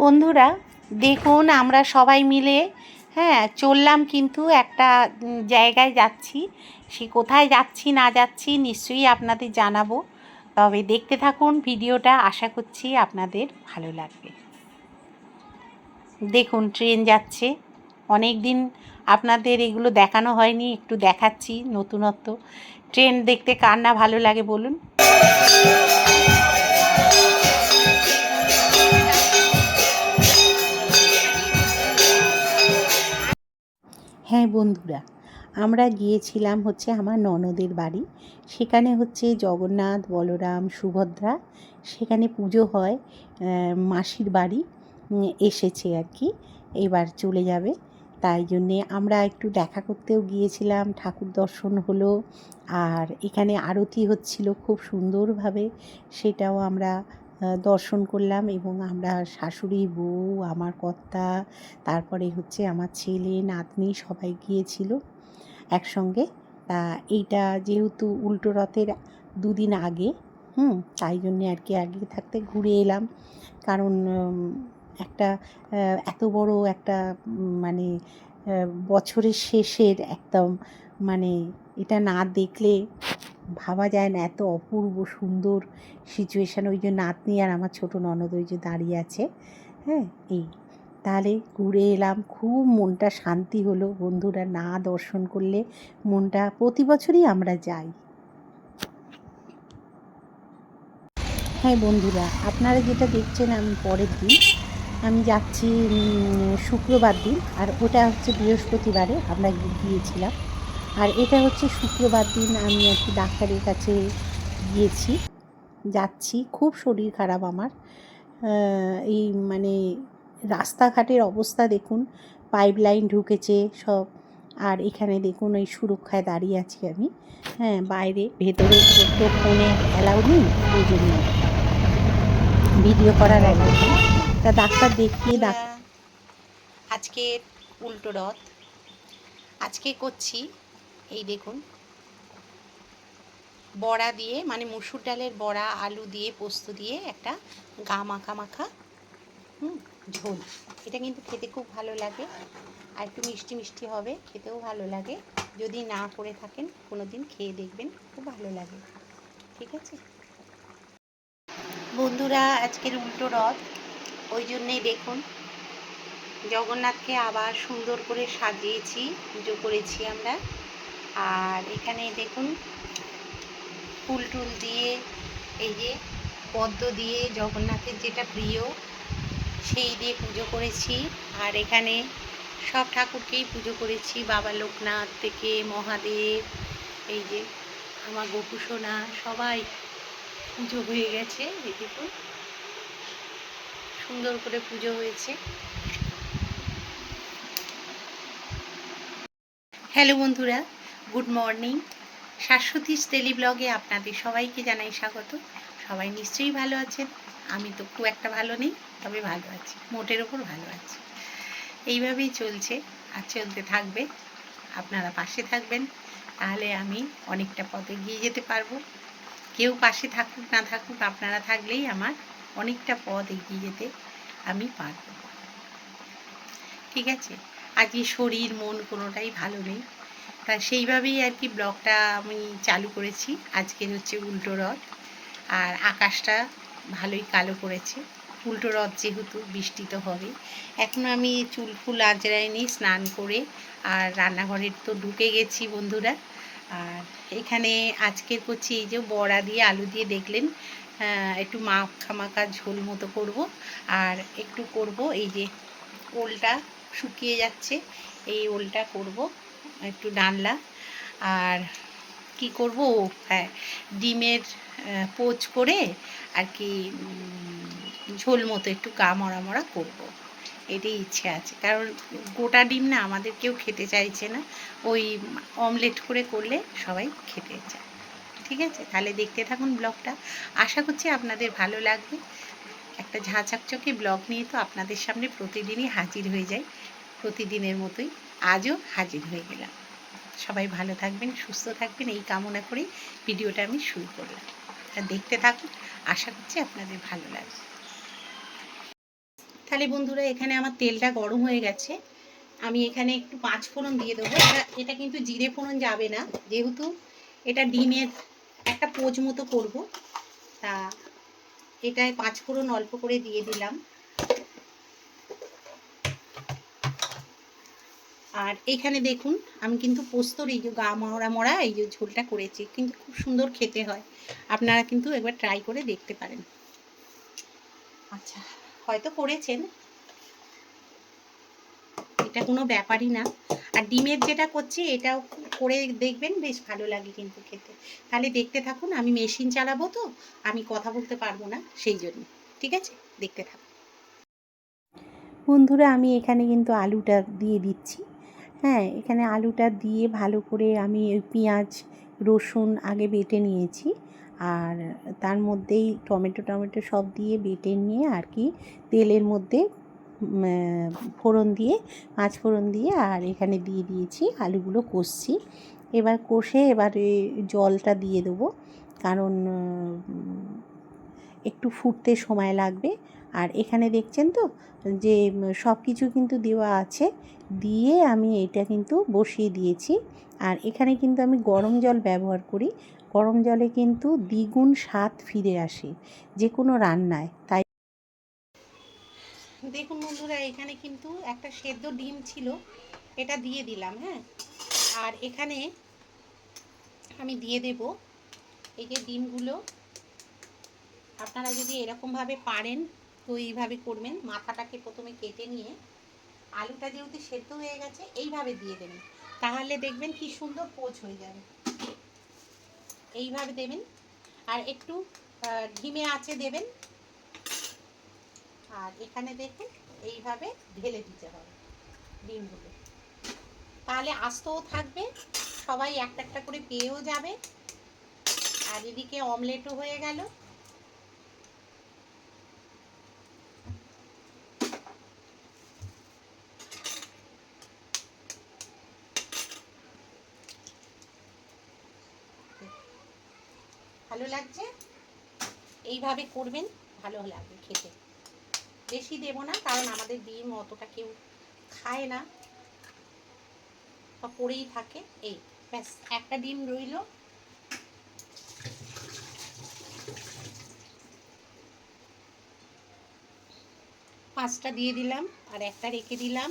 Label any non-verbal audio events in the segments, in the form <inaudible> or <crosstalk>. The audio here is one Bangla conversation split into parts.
বন্ধুরা, দেখুন আমরা সবাই মিলে হ্যাঁ চললাম কিন্তু একটা জায়গায় যাচ্ছি। সে কোথায় যাচ্ছি, না যাচ্ছি নিশ্চয়ই আপনাদের জানাব। তবে দেখতে থাকুন ভিডিওটা, আশা করছি আপনাদের ভালো লাগবে। দেখুন, ট্রেন যাচ্ছে। অনেক দিন আপনাদের এগুলো দেখানো হয়নি, একটু দেখাচ্ছি নতুনত্ব। ট্রেন দেখতে কার না ভালো লাগে বলুন? হ্যাঁ বন্ধুরা, আমরা গিয়েছিলাম হচ্ছে আমার ননদের বাড়ি। সেখানে হচ্ছে জগন্নাথ, বলরাম, সুভদ্রা, সেখানে পুজো হয় মাসির বাড়ি এসেছে আর কি, এবার চলে যাবে। তাই জন্যে আমরা একটু দেখা করতেও গিয়েছিলাম, ঠাকুর দর্শন হলো, আর এখানে আরতি হচ্ছিল খুব সুন্দরভাবে, সেটাও আমরা দর্শন করলাম এবং আমরা শাশুড়ি, বউ, আমার কর্তা, তারপরে হচ্ছে আমার ছেলে, নাতনি সবাই গিয়েছিল একসঙ্গে। তা এইটা যেহেতু উল্টো রথের দুদিন আগে, হুম, তাই জন্যে আর কি আগে থাকতে ঘুরে এলাম। কারণ একটা এত বড় একটা মানে বছরের শেষের একদম মানে এটা না দেখলে ভাবা যায় না, এত অপূর্ব সুন্দর সিচুয়েশান ওই যে নাতনি আর আমার ছোটো ননদ ওই যে দাঁড়িয়ে আছে হ্যাঁ? এই, তাহলে ঘুরে এলাম, খুব মনটা শান্তি হলো বন্ধুরা, না দর্শন করলে মনটা, প্রতি বছরই আমরা যাই। হ্যাঁ বন্ধুরা, আপনারা যেটা দেখছেন আমি পরের দিন, আমি যাচ্ছি শুক্রবার দিন, আর ওটা হচ্ছে বৃহস্পতিবারে আমরা গিয়েছিলাম। আর এটা হচ্ছে শুক্রবার দিন, আমি আর কি ডাক্তারের কাছে গিয়েছি। যাচ্ছি, খুব শরীর খারাপ আমার। এই মানে রাস্তাঘাটের অবস্থা দেখুন পাইপ লাইন ঢুকেছে সব। আর এখানে দেখুন, ওই সুরক্ষায় দাঁড়িয়ে আছি আমি। হ্যাঁ বাইরে, ভেতরে তো ফোনে অ্যালাউ নেই ওই জন্য। ভিডিও করার অ্যালাউ নেই। তা ডাক্তার দেখিয়ে ডাক আজকে উল্টো রথ। আজকে করছি এই দেখুন। বড়া দিয়ে মানে মুসুর ডালের বড়া, আলু দিয়ে, পোস্ত দিয়ে একটা গা মাখা মাখা হুম, ঝোল। এটা কিন্তু খেতে খুব ভালো লাগে। আর একটু মিষ্টি মিষ্টি হবে, খেতেও ভালো লাগে। যদি না করে থাকেন কোনো দিন খেয়ে দেখবেন, খুব ভালো লাগে। ঠিক আছে? বন্ধুরা, আজকের উল্টো রথ। ওই জন্যেই দেখুন, জগন্নাথকে আবার সুন্দর করে সাজিয়েছি, পুজো করেছি আমরা। আর এখানে দেখুন, ফুল টুল দিয়ে, এই যে পদ্ম দিয়ে জগন্নাথের যেটা প্রিয়, সেই দিয়ে পুজো করেছি। আর এখানে সব ঠাকুরকেই পুজো করেছি, বাবা লোকনাথ থেকে মহাদেব, এই যে আমার গোপুসোনা, সবাই পুজো হয়ে গেছে দেখুন। সুন্দর করে পুজো হয়েছে। হ্যালো বন্ধুরা গুড মর্নিং শাশ্বতী টেলি ব্লগে আপনাদের সবাইকে জানাই স্বাগত। সবাই নিশ্চয়ই ভালো আছেন। আমি তো খুব একটা ভালো নেই, তবে ভালো আছি। মোটের ওপর ভালো আছি। এইভাবেই চলছে আর চলতে থাকবে। আপনারা পাশে থাকবেন, তাহলে আমি অনেকটা পথ এগিয়ে যেতে পারব। কেউ পাশে থাকুক, না থাকুক, আপনারা থাকলেই আমার অনেকটা পথ এগিয়ে যেতে আমি পারব। ঠিক আছে? আজকে শরীর, মন কোনোটাই ভালো নেই। তা সেইভাবেই আর কি ব্লগটা আমি চালু করেছি। আজকের হচ্ছে উল্টো রথ। আর আকাশটা ভালোই কালো করেছে। উল্টো রথ যেহেতু বৃষ্টি তো হবে। এখন আমি চুল ফুল আজরাইনি স্নান করে আর রান্নাঘরের তো ঢুকে গেছি বন্ধুরা। আর এখানে আজকের করছি এই যে বড়া দিয়ে আলু দিয়ে দেখলেন একটু মাখা মাখা ঝোল মতো করব। আর একটু করব এই যে ওলটা শুকিয়ে যাচ্ছে, এই ওলটা করব। একটু ডানলা। আর কি করব? হ্যাঁ ডিমের পোচ করে আর কি ঝোল মতো একটু গা মরা মরা করব। এটাই ইচ্ছে আছে। কারণ গোটা ডিম না আমাদের কেউ খেতে চাইছে না। ওই অমলেট করে করলে সবাই খেতে চায়। ঠিক আছে? তাহলে দেখতে থাকুন ব্লগটা। আশা করছি আপনাদের ভালো লাগবে। একটা ঝাঁচাকচকে ব্লগ নিয়ে তো আপনাদের সামনে প্রতিদিনই হাজির হয়ে যায় প্রতিদিনের মতোই। আজও হাজির হয়ে গেলাম। সবাই ভালো থাকবেন, সুস্থ থাকবেন, এই কামনা করেই ভিডিওটা আমি শুরু করলাম। দেখতে থাকুন, আশা করছি আপনাদের ভালো লাগবে। তাহলে বন্ধুরা, এখানে আমার তেলটা গরম হয়ে গেছে। আমি এখানে একটু পাঁচ ফোড়ন দিয়ে দেবো। এটা এটা কিন্তু জিরে ফোড়ন যাবে না। যেহেতু এটা ডিমের একটা পোজ মতো করব, তা এটায় পাঁচ ফোড়ন অল্প করে দিয়ে দিলাম। আর এখানে দেখুন, আমি কিন্তু পোস্তর এই যে গা মরা মরা এই যে ঝোলটা করেছি, কিন্তু খুব সুন্দর খেতে হয়। আপনারা কিন্তু একবার ট্রাই করে দেখতে পারেন। আচ্ছা হয়তো করেছেন। এটা কোনো ব্যাপারই না। আর ডিমের যেটা করছি, এটাও করে দেখবেন, বেশ ভালো লাগে কিন্তু খেতে। তাহলে দেখতে থাকুন, আমি মেশিন চালাবো তো, আমি কথা বলতে পারব না, সেই জন্য। ঠিক আছে? দেখতে থাকুন। বন্ধুরা, আমি এখানে কিন্তু আলুটা দিয়ে দিচ্ছি। হ্যাঁ এখানে আলুটা দিয়ে ভালো করে আমি পেঁয়াজ, রসুন আগে বেটে নিয়েছি। আর তার মধ্যেই টমেটো টমেটো সব দিয়ে বেটে নিয়ে আর কি তেলের মধ্যে ফোড়ন দিয়ে পাঁচ ফোড়ন দিয়ে আর এখানে দিয়ে দিয়েছি আলুগুলো কষছি। এবার কষে এবারে জলটা দিয়ে দেবো। কারণ একটু ফুটতে সময় লাগবে। আর এখানে দেখছেন তো যে সব কিছু কিন্তু দেওয়া আছে। দিয়ে আমি এটা কিন্তু বসিয়ে দিয়েছি। আর এখানে কিন্তু আমি গরম জল ব্যবহার করি। গরম জলে কিন্তু দ্বিগুণ স্বাদ ফিরে আসে যে কোনো রান্নায়। তাই দেখুন বন্ধুরা, এখানে কিন্তু একটা সেদ্ধ ডিম ছিল, এটা দিয়ে দিলাম হ্যাঁ? আর এখানে আমি দিয়ে দেব এই যে ডিমগুলো। আপনারা যদি এরকমভাবে পারেন তো এইভাবে করবেন। মাথাটাকে প্রথমে কেটে নিয়ে আলুটা যেহেতু সেদ্ধ হয়ে গেছে, এইভাবে দিয়ে দেবেন। তাহলে দেখবেন কি সুন্দর পোচ হয়ে যাবে। এইভাবে দেবেন। আর একটু ঢিমে আছে দেবেন। আর এখানে দেখুন এইভাবে ঢেলে দিতে হবে ডিমগুলো। তাহলে আস্তও থাকবে, সবাই একটা একটা করে পেয়েও যাবে। আর এদিকে অমলেটও হয়ে গেল। ভালো লাগছে। এইভাবে করবেন, ভালো লাগবে খেতে। বেশি দেব না, কারণ আমাদের ডিম অতটা কেউ খায় না। বা পড়েই থাকে। এই, ব্যাস, একটা ডিম রইল। পাঁচটা দিয়ে দিলাম, আর একটা রেখে দিলাম।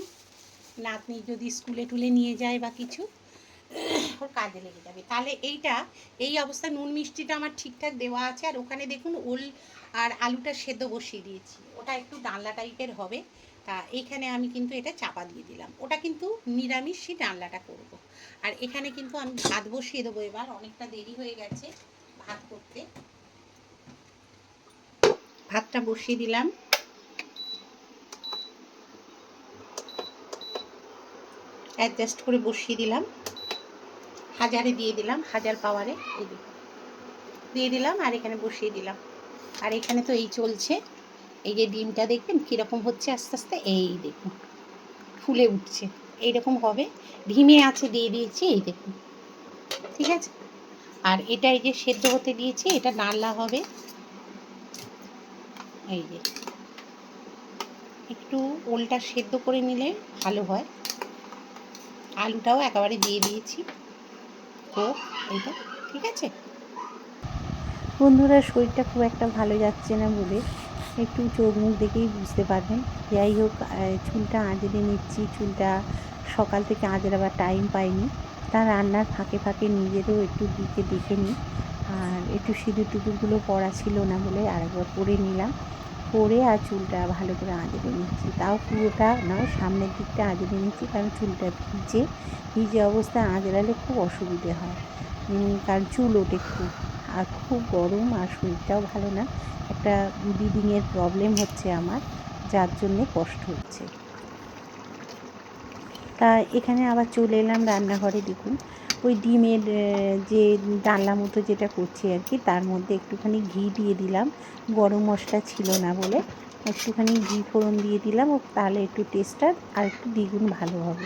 নাতনি যদি স্কুলে টুলে নিয়ে যায় বা কিছু। ওর কাজে লেগে যাবে। তাহলে এইটা, এই অবস্থায় নুন মিষ্টিটা আমার ঠিকঠাক দেওয়া আছে, আর ওখানে দেখুন ওল আর আলুটা সেদ্ধ বসিয়ে দিয়েছি। ওটা একটু ডালনা টাইপের হবে, তা এখানে আমি কিন্তু এটা চাপা দিয়ে দিলাম। ওটা কিন্তু নিরামিষই ডালনাটা করব। আর এখানে কিন্তু আমি ভাত বসিয়ে দেবো এবার, অনেকটা দেরি হয়ে গেছে ভাত করতে। ভাতটা বসিয়ে দিলাম। অ্যাডজাস্ট করে বসিয়ে দিলাম। হাজারে দিয়ে দিলাম, হাজার পাওয়ারে এই দিয়ে দিলাম আর এখানে বসিয়ে দিলাম। আর এখানে তো এই চলছে। এই যে ডিমটা দেখবেন কীরকম হচ্ছে আস্তে আস্তে, এই দেখুন। ফুলে উঠছে। এইরকম হবে। ডিমে আছে দিয়ে দিয়েছি, এই দেখুন। ঠিক আছে? আর এটা এই যে সেদ্ধ হতে দিয়েছি, এটা নাল্লা হবে। এই যে। একটু ওলটা সেদ্ধ করে নিলে ভালো হয়। আলুটাও একেবারে দিয়ে দিয়েছি। তো এইটা, ঠিক আছে? বন্ধুরা, শরীরটা খুব একটা ভালো যাচ্ছে না বলে একটু চোখ মুখ দেখেই বুঝতে পারবেন। যাই হোক চুলটা আঁচড়ে নিচ্ছি। চুলটা সকাল থেকে আঁচড়াবার টাইম পাইনি। তার রান্নার ফাঁকে ফাঁকে নিজেরও একটু দিকে দেখে নিই। আর একটু সিঁদুর টুকুরগুলো পড়া ছিল না বলে আরেকবার পরে নিলাম। পরে আর চুলটা ভালো করে আঁচড়ে নিচ্ছি। তাও পুরোটা নয়, সামনের দিকটা আঁচড়ে নিচ্ছি, কারণ চুলটা ভিজে ভিজে অবস্থায় আঁচড়ালে খুব অসুবিধে হয়। কারণ চুল ওঠে খুব, আর খুব গরম আর শরীরটাও ভালো না। একটা ব্লিডিংয়ের প্রবলেম হচ্ছে আমার, যার জন্যে কষ্ট হচ্ছে। তা এখানে আবার চলে এলাম রান্নাঘরে, দেখুন। ওই ডিমের যে ডালনা মতো যেটা করছি আর কি, তার মধ্যে একটুখানি ঘি দিয়ে দিলাম। গরম মশলা ছিল না বলে একটুখানি ঘি ফোড়ন দিয়ে দিলাম, ও তাহলে একটু টেস্টটা আর একটু দ্বিগুণ ভালো হবে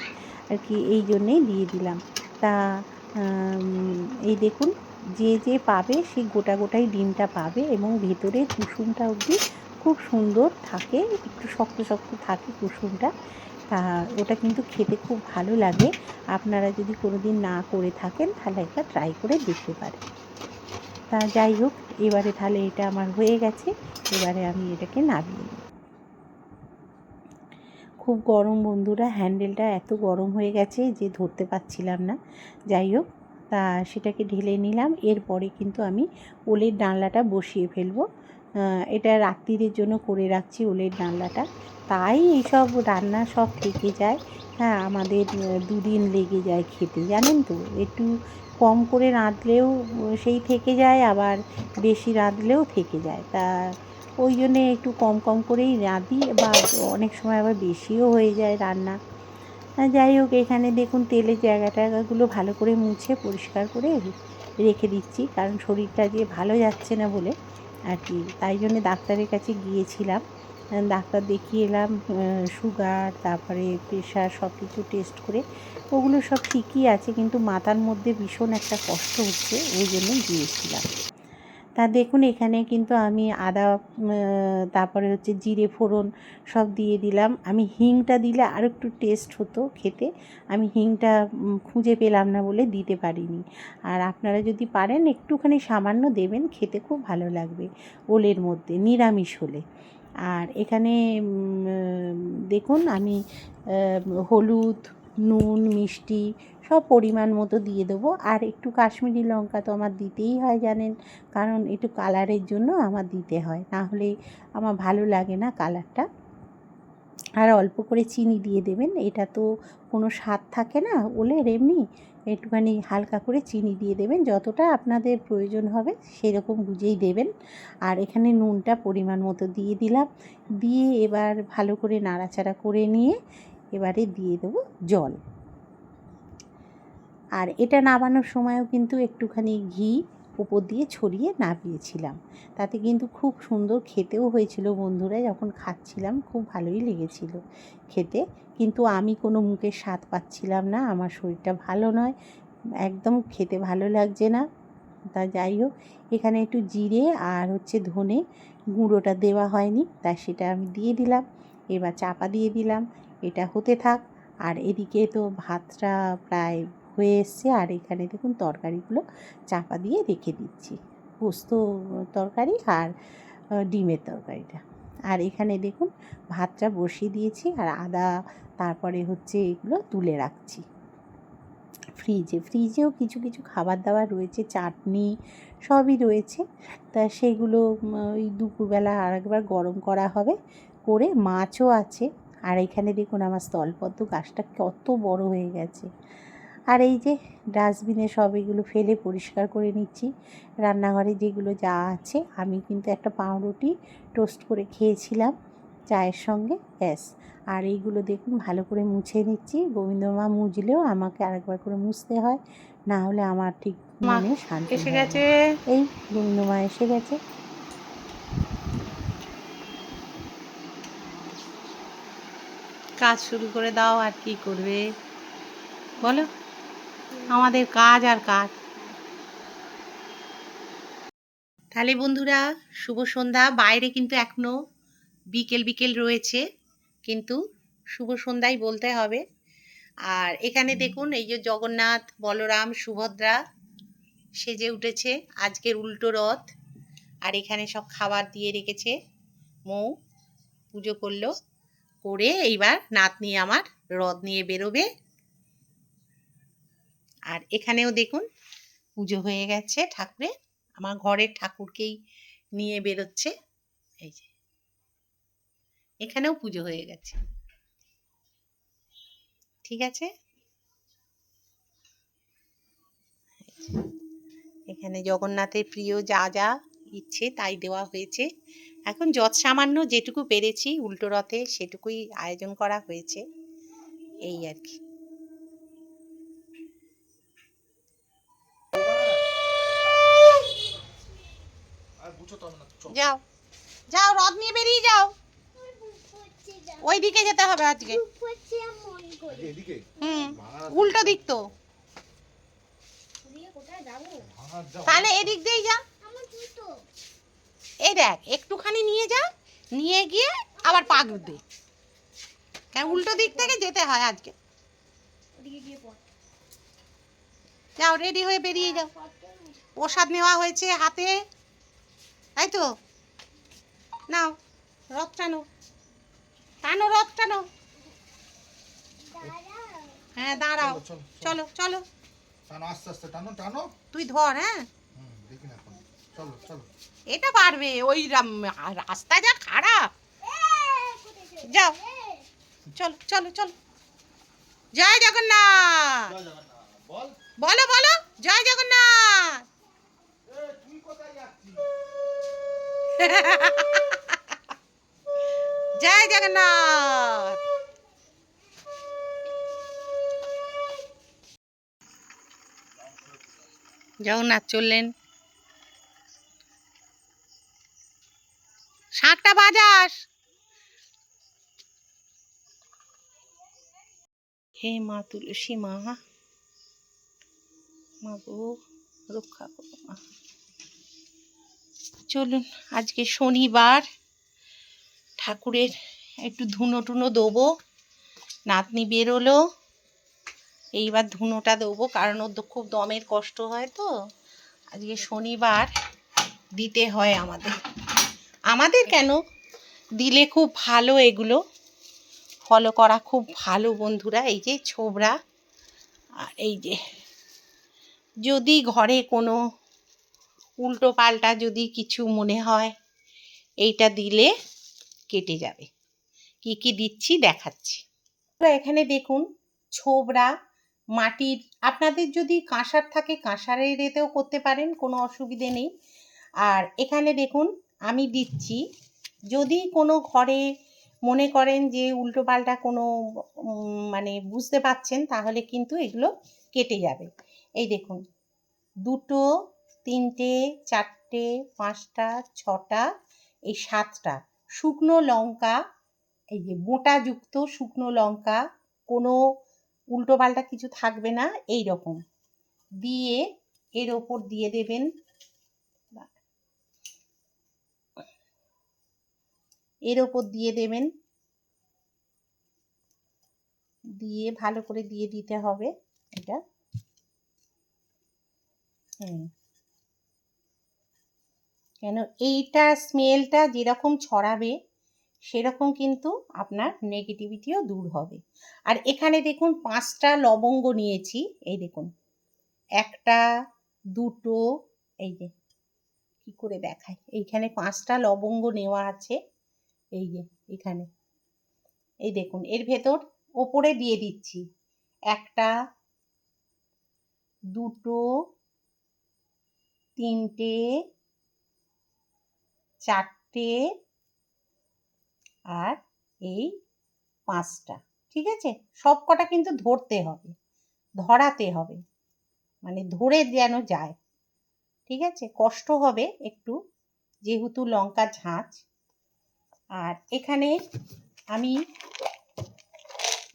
আর কি, এই জন্যেই দিয়ে দিলাম। তা এই দেখুন, যে যে পাবে সেই গোটা গোটাই ডিমটা পাবে এবং ভেতরে কুসুমটা অবধি খুব সুন্দর থাকে, একটু শক্ত শক্ত থাকে কুসুমটা। তা ওটা কিন্তু খেতে খুব ভালো লাগে। আপনারা যদি কোনো দিন না করে থাকেন, তাহলে একবার ট্রাই করে দেখতে পারেন। তা যাই হোক, এবারে তাহলে এটা আমার হয়ে গেছে। এবারে আমি এটাকে নামিয়ে নিই। খুব গরম বন্ধুরা হ্যান্ডেলটা এত গরম হয়ে গেছে যে ধরতে পারছিলাম না। যাই হোক, তা সেটাকে ঢেলে নিলাম। এরপরে কিন্তু আমি ওলের ডালনাটা বসিয়ে ফেলব। এটা রাত্রিরের জন্য করে রাখছি ওলের ডালনাটা তাই এইসব রান্না সব থেকে যায়। হ্যাঁ আমাদের দুদিন লেগে যায় খেতে, জানেন তো? একটু কম করে রাঁধলেও সেই থেকে যায়, আবার বেশি রাঁধলেও থেকে যায়। তা ওই জন্যে একটু কম কম করেই রাঁধি, বা অনেক সময় আবার বেশিও হয়ে যায় রান্না। যাই হোক, এখানে দেখুন তেলের জায়গা টায়গাগুলো ভালো করে মুছে, পরিষ্কার করে রেখে দিচ্ছি, কারণ শরীরটা যে ভালো যাচ্ছে না বলে। আর কি। তাই জন্য ডাক্তারের কাছে গিয়েছিলাম। ডাক্তার দেখিয়ে এলাম সুগার তারপরে প্রেশার সব কিছু টেস্ট করে। ওগুলো সব ঠিকই আছে, কিন্তু মাথার মধ্যে ভীষণ একটা কষ্ট হচ্ছে, ওই জন্য গিয়েছিলাম। তা দেখুন, এখানে কিন্তু আমি আদা তারপরে হচ্ছে জিরে, ফোড়ন সব দিয়ে দিলাম। আমি হিংটা দিলে আর একটু টেস্ট হতো খেতে। আমি হিংটা খুঁজে পেলাম না বলে দিতে পারিনি। আর আপনারা যদি পারেন, একটুখানি সামান্য দেবেন, খেতে খুব ভালো লাগবে ওলের মধ্যে, নিরামিষ হলে। আর এখানে দেখুন, আমি হলুদ, নুন, মিষ্টি সব পরিমাণ মতো দিয়ে দেবো। আর একটু কাশ্মীরি লঙ্কা তো আমার দিতেই হয় জানেন, কারণ একটু কালারের জন্য আমার দিতে হয়, না হলে আমার ভালো লাগে না কালারটা। আর অল্প করে চিনি দিয়ে দেবেন, এটা তো কোনো স্বাদ থাকে না ওলের, এমনি একটুখানি হালকা করে চিনি দিয়ে দেবেন, যতটা আপনাদের প্রয়োজন হবে সেরকম বুঝেই দেবেন। আর এখানে নুনটা পরিমাণ মতো দিয়ে দিলাম, দিয়ে এবার ভালো করে নাড়াচাড়া করে নিয়ে এবারে দিয়ে দেবো জল। আর এটা নামানোর সময়ও কিন্তু একটুখানি ঘি উপর দিয়ে ছড়িয়ে নামিয়েছিলাম তাতে কিন্তু খুব সুন্দর খেতেও হয়েছিল বন্ধুরা, যখন খাচ্ছিলাম খুব ভালোই লেগেছিল খেতে। কিন্তু আমি কোনো মুখের স্বাদ পাচ্ছিলাম না, আমার শরীরটা ভালো নয়, একদম খেতে ভালো লাগছে না। তা যাই হোক, এখানে একটু জিরে আর হচ্ছে ধনে গুঁড়োটা দেওয়া হয়নি, তা সেটা আমি দিয়ে দিলাম, এবার চাপা দিয়ে দিলাম, এটা হতে থাক। আর এদিকে তো ভাতটা প্রায় হয়ে এসছে আর এখানে দেখুন তরকারিগুলো চাপা দিয়ে রেখে দিচ্ছি। পোস্ত তরকারি আর ডিমের তরকারিটা। আর এখানে দেখুন ভাতটা বসিয়ে দিয়েছি আর আদা, তারপরে হচ্ছে এগুলো তুলে রাখছি। ফ্রিজে, ফ্রিজেও কিছু কিছু খাবার দাবার রয়েছে, চাটনি সবই রয়েছে। তা সেগুলো ওই দুপুরবেলা আর একবার গরম করা হবে, করে মাছও আছে। আর এখানে দেখুন আমার স্থলপদ্ম গাছটা কত বড় হয়ে গেছে। আর এই যে ডাস্টবিনে সব এগুলো ফেলে পরিষ্কার করে নিচ্ছি। রান্নাঘরে যেগুলো যা আছে আমি কিন্তু একটা পাউরুটি টোস্ট করে খেয়েছিলাম চায়ের সঙ্গে ব্যাস। আর এইগুলো দেখুন ভালো করে মুছে নিচ্ছি। গোবিন্দমা মুজলেও আমাকে আরেকবার করে মুছতে হয় না হলে আমার ঠিক মনে শান্তি এসে গেছে। এই গোবিন্দমা এসে গেছে। কাজ শুরু করে দাও আর কি করবে? বলো। আমাদের কাজ আর কাজ। তাহলে বন্ধুরা, শুভ সন্ধ্যা। বাইরে কিন্তু এখনও বিকেল বিকেল রয়েছে, কিন্তু শুভ সন্ধ্যাই বলতে হবে। আর এখানে দেখুন, এই যে জগন্নাথ, বলরাম, সুভদ্রা সেজে উঠেছে। আজকের উল্টো রথ। আর এখানে সব খাবার দিয়ে রেখেছে মৌ। পুজো করল, করে এইবার নাতনি আমার রথ নিয়ে বেরোবে। আর এখানেও দেখুন, পুজো হয়ে গেছে ঠাকুরের। আমার ঘরের ঠাকুরকেই নিয়ে বেরোচ্ছে। এই যে। এখানেও পুজো হয়ে গেছে। ঠিক আছে? এখানে জগন্নাথের প্রিয় যা যা ইচ্ছে তাই দেওয়া হয়েছে। এখন যৎ সামান্য যেটুকু পেরেছি উল্টো রথে সেটুকুই আয়োজন করা হয়েছে। এই আর কি। যাও। যাও রথ নিয়ে বেরিয়ে যাও। ওই দিকে যেতে হবে আজকে। হুম উল্টো দিক তো। তাহলে এদিক দিয়েই যা। এই দেখ একটুখানি নিয়ে যা নিয়ে গিয়ে আবার পাক দে কেন উল্টো দিক থেকে যেতে হয় আজকে। ওদিকে গিয়ে পড় যাও রেডি হয়ে বেরিয়ে যাও। প্রসাদ নেওয়া হয়েছে হাতে। তাই তো। নাও রথ টানো। টানো রথ টানো। হ্যাঁ দাঁড়াও। চলো, চলো চলো। টানো আস্তে আস্তে টানো টানো। তুই ধর হ্যাঁ? দেখি না চলো চলো। এটা পারবে ওই রাস্তা যা খারাপ। যাও। চলো চলো চলো। জয় জগন্নাথ। বল। বলো বলো। জয় জগন্নাথ। তুই কোথায় যাচ্ছিস? <laughs> জয় জগন্নাথ। জগন্নাথ চললেন। শাঁখটা বাজাস। হে মা তুলসী মা মা গো, রক্ষা করো মা। চলুন, আজকে শনিবার। ঠাকুরের একটু ধুনো টুনো দেবো, নাতনি বেরোলো। এইবার ধুনোটা দেবো, কারণ ওর খুব দমের কষ্ট হয় তো। আজকে শনিবার, দিতে হয় আমাদের। আমাদের কেন? দিলে খুব ভালো এগুলো। ফলো করা খুব ভালো বন্ধুরা, এই যে ছোবরা। আর এই যে, যদি ঘরে কোনো উল্টো পাল্টা যদি কিছু মনে হয়, এইটা দিলে কেটে যাবে। কি কি দিচ্ছি দেখাচ্ছি। এখানে দেখুন ছোবরা মাটির, আপনাদের যদি কাঁসার থাকে কাঁসারের এতেও করতে পারেন, কোনো অসুবিধে নেই। আর এখানে দেখুন, আমি দিচ্ছি, যদি কোনো ঘরে মনে করেন যে উল্টোপাল্টা কোনো মানে বুঝতে পাচ্ছেন তাহলে কিন্তু এগুলো কেটে যাবে। এই দেখুন, দুটো তিনটে, চারটে, পাঁচটা, ছটা, এই সাতটা। শুকনো লঙ্কা, এই যে বোঁটাযুক্ত শুকনো লঙ্কা, কোনো উল্টোপাল্টা কিছু থাকবে না, এই রকম। দিয়ে এর ওপর দিয়ে দেবেন এর ওপর দিয়ে দেবেন। দিয়ে ভালো করে দিয়ে দিতে হবে এটা। হুম। কেন এইটা স্মেলটা যেরকম ছড়াবে, সেরকম কিন্তু আপনার নেগেটিভিটিও দূর হবে। আর এখানে দেখুন পাঁচটা লবঙ্গ নিয়েছি, এই দেখুন। একটা, দুটো, এই যে, কি করে দেখায় এইখানে পাঁচটা লবঙ্গ নেওয়া আছে, এই যে, এখানে। এই দেখুন, এর ভেতর ওপরে দিয়ে দিচ্ছি। একটা, দুটো, তিনটে চারটে আর এই পাঁচটা, ঠিক আছে? সব কটা কিন্তু ধরতে হবে, ধরাতে হবে মানে ধরে যেন যায়, ঠিক আছে? কষ্ট হবে একটু, যেহেতু লঙ্কা ঝাঁচ আর এখানে আমি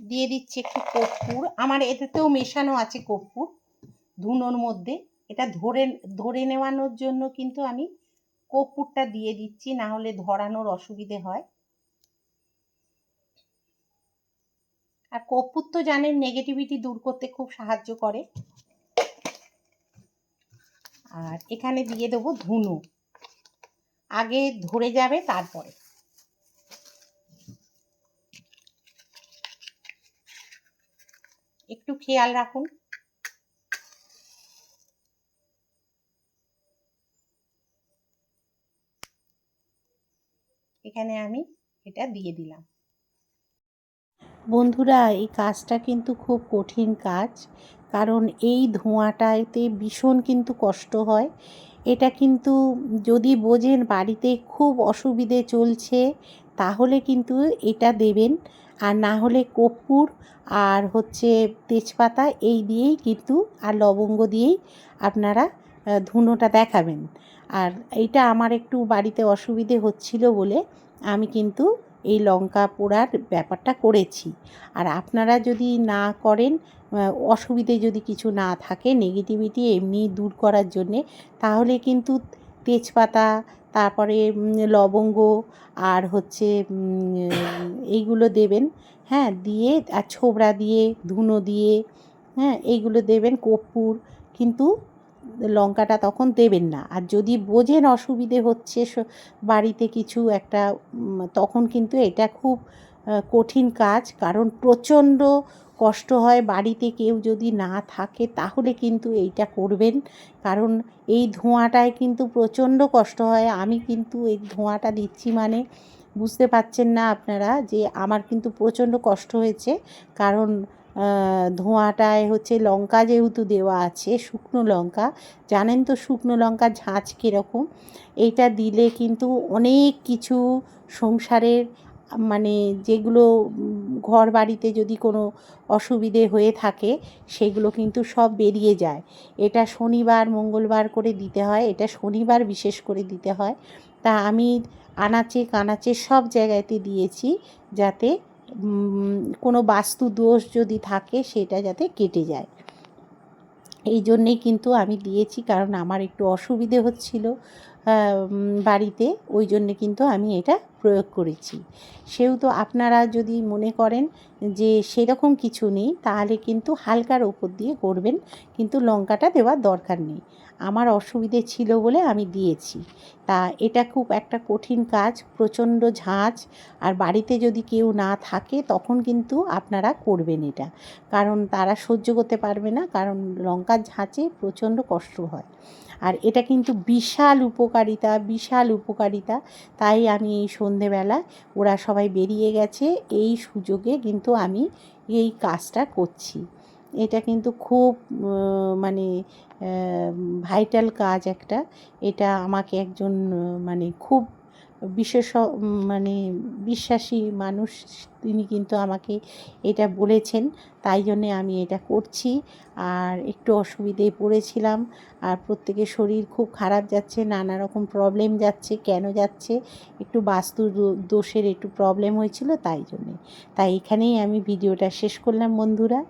দিয়ে দিচ্ছি একটু কর্পূর, আমার এতেতেও মেশানো আছে কর্পূর, ধুনোর মধ্যে। এটা ধরে ধরে নেওয়ানোর জন্য কিন্তু আমি কর্পূরটা দিয়ে দিচ্ছি না হলে ধরানোর অসুবিধে হয়। আর কর্পূর তো জানেন নেগেটিভিটি দূর করতে খুব সাহায্য করে। আর এখানে দিয়ে দেবো ধুনো। আগে ধরে যাবে তারপরে। একটু খেয়াল রাখুন। এখানে আমি এটা দিয়ে দিলাম। বন্ধুরা, এই কাজটা কিন্তু খুব কঠিন কাজ, কারণ এই ধোঁয়াটাতে ভীষণ কিন্তু কষ্ট হয়। এটা কিন্তু যদি বোঝেন বাড়িতে খুব অসুবিধে চলছে, তাহলে কিন্তু এটা দেবেন। আর না হলে কর্পূর আর হচ্ছে তেজপাতা এই দিয়েই কিন্তু, আর লবঙ্গ দিয়েই আপনারা ধুনোটা দেখাবেন। আর এইটা আমার একটু বাড়িতে অসুবিধে হচ্ছিল বলে আমি কিন্তু এই লঙ্কা পোড়ার ব্যাপারটা করেছি। আর আপনারা যদি না করেন অসুবিধে যদি কিছু না থাকে নেগেটিভিটি এমনি দূর করার জন্যে, তাহলে কিন্তু তেজপাতা, তারপরে লবঙ্গ আর হচ্ছে এইগুলো দেবেন। হ্যাঁ দিয়ে আর ছোবড়া দিয়ে, ধুনো দিয়ে হ্যাঁ এইগুলো দেবেন কর্পূর। কিন্তু লঙ্কাটা তখন দেবেন না। আর যদি বোঝেন অসুবিধে হচ্ছে বাড়িতে কিছু একটা তখন কিন্তু এটা খুব কঠিন কাজ। কারণ প্রচণ্ড কষ্ট হয় বাড়িতে কেউ যদি না থাকে তাহলে কিন্তু এইটা করবেন। কারণ এই ধোঁয়াটায় কিন্তু প্রচণ্ড কষ্ট হয়। আমি কিন্তু এই ধোঁয়াটা দিচ্ছি মানে বুঝতে পারছেন না আপনারা যে আমার কিন্তু প্রচণ্ড কষ্ট হয়েছে। কারণ ধোঁয়াটায় হচ্ছে লঙ্কা যেহেতু দেওয়া আছে, শুকনো লঙ্কা। জানেন তো শুকনো লঙ্কা ঝাঁঝ কীরকম? এইটা দিলে কিন্তু অনেক কিছু সংসারের মানে যেগুলো ঘর বাড়িতে যদি কোনো অসুবিধে হয়ে থাকে, সেগুলো কিন্তু সব বেরিয়ে যায়। এটা শনিবার, মঙ্গলবার করে দিতে হয়, এটা শনিবার বিশেষ করে দিতে হয়। তা আমি আনাচে কানাচে সব জায়গাতে দিয়েছি যাতে কোনো বাস্তু দোষ যদি থাকে, সেটা যাতে কেটে যায়। এই জন্যেই কিন্তু আমি দিয়েছি, কারণ আমার একটু অসুবিধে হচ্ছিল বাড়িতে। ওই জন্যে কিন্তু আমি এটা প্রয়োগ করেছি। সেহেতু আপনারা যদি মনে করেন যে সেরকম কিছু নেই, তাহলে কিন্তু হালকার ওপর দিয়ে করবেন, কিন্তু লঙ্কাটা দেওয়ার দরকার নেই। আমার অসুবিধে ছিল বলে আমি দিয়েছি। তা এটা খুব একটা কঠিন কাজ, প্রচণ্ড ঝাঁঝ আর বাড়িতে যদি কেউ না থাকে, তখন কিন্তু আপনারা করবেন এটা। কারণ তারা সহ্য করতে পারবে না, কারণ লঙ্কার ঝাঁচে প্রচণ্ড কষ্ট হয়। আর এটা কিন্তু বিশাল উপকারিতা বিশাল উপকারিতা। তাই আমি এই সন্ধেবেলা, ওরা সবাই বেরিয়ে গেছে, এই সুযোগে কিন্তু আমি এই কাজটা করছি। এটা কিন্তু খুব মানে ভাইটাল কাজ একটা। এটা আমাকে একজন মানে খুব বিশেষ মানে বিশ্বাসী মানুষ, তিনি কিন্তু আমাকে এটা বলেছেন। তাই জন্যে আমি এটা করছি। আর একটু অসুবিধেয় পড়েছিলাম। আর প্রত্যেকের শরীর খুব খারাপ যাচ্ছে, নানা রকম প্রবলেম যাচ্ছে, কেন যাচ্ছে, একটু বাস্তু দোষের একটু প্রবলেম হয়েছিল, তাই জন্যে। তাই এখানেই আমি ভিডিওটা শেষ করলাম, বন্ধুরা।